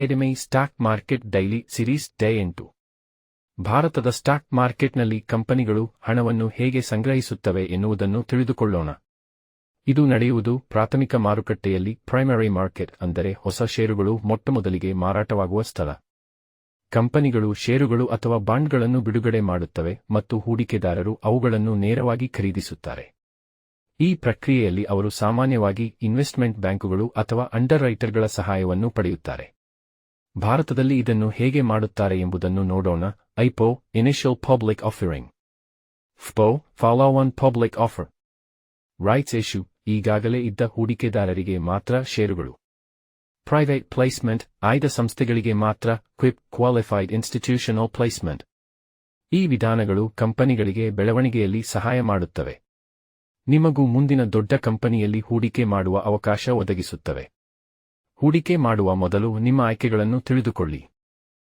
ಎಡಿಮೈ stock market daily series day ಎಂಟು. ಭಾರತದ stock ಮಾರ್ಕೆಟ್ನಲ್ಲಿ ಕಂಪನಿಗಳು ಹಣವನ್ನು ಹೇಗೆ ಸಂಗ್ರಹಿಸುತ್ತವೆ ಎನ್ನುವುದನ್ನು ತಿಳಿದುಕೊಳ್ಳೋಣ. ಇದು ನಡೆಯುವುದು ಪ್ರಾಥಮಿಕ ಮಾರುಕಟ್ಟೆಯಲ್ಲಿ ಪ್ರೈಮರಿ ಮಾರ್ಕೆಟ್ ಅಂದರೆ ಹೊಸ ಷೇರುಗಳು ಮೊಟ್ಟಮೊದಲಿಗೆ ಮಾರಾಟವಾಗುವ ಸ್ಥಳ. ಕಂಪನಿಗಳು ಷೇರುಗಳು ಅಥವಾ ಬಾಂಡ್ಗಳನ್ನು ಬಿಡುಗಡೆ ಮಾಡುತ್ತವೆ ಮತ್ತು ಹೂಡಿಕೆದಾರರು ಅವುಗಳನ್ನು ನೇರವಾಗಿ ಖರೀದಿಸುತ್ತಾರೆ. ಈ ಪ್ರಕ್ರಿಯೆಯಲ್ಲಿ ಅವರು ಸಾಮಾನ್ಯವಾಗಿ ಇನ್ವೆಸ್ಟ್ಮೆಂಟ್ ಬ್ಯಾಂಕುಗಳು ಅಥವಾ ಅಂಡರ್ ರೈಟರ್ಗಳ ಸಹಾಯವನ್ನು ಪಡೆಯುತ್ತಾರೆ. ಭಾರತದಲ್ಲಿ ಇದನ್ನು ಹೇಗೆ ಮಾಡುತ್ತಾರೆ ಎಂಬುದನ್ನು ನೋಡೋಣ. IPO initial public offering FPO follow on public offer rights issue ಈಗಾಗಲೇ ಇದ್ದ ಹೂಡಿಕೆದಾರರಿಗೆ ಮಾತ್ರ ಷೇರುಗಳು. ಪ್ರೈವೇಟ್ ಪ್ಲೇಸ್ಮೆಂಟ್ ಆಯ್ದ ಸಂಸ್ಥೆಗಳಿಗೆ ಮಾತ್ರ ಕ್ವಿಪ್ ಕ್ವಾಲಿಫೈಡ್ ಇನ್ಸ್ಟಿಟ್ಯೂಷನಲ್ ಪ್ಲೇಸ್ಮೆಂಟ್ ಈ ವಿಧಾನಗಳು ಕಂಪನಿಗಳಿಗೆ ಬೆಳವಣಿಗೆಯಲ್ಲಿ ಸಹಾಯ ಮಾಡುತ್ತವೆ. ನಿಮಗೂ ಮುಂದಿನ ದೊಡ್ಡ ಕಂಪನಿಯಲ್ಲಿ ಹೂಡಿಕೆ ಮಾಡುವ ಅವಕಾಶ ಒದಗಿಸುತ್ತವೆ. ಹೂಡಿಕೆ ಮಾಡುವ ಮೊದಲು ನಿಮ್ಮ ಆಯ್ಕೆಗಳನ್ನು ತಿಳಿದುಕೊಳ್ಳಿ.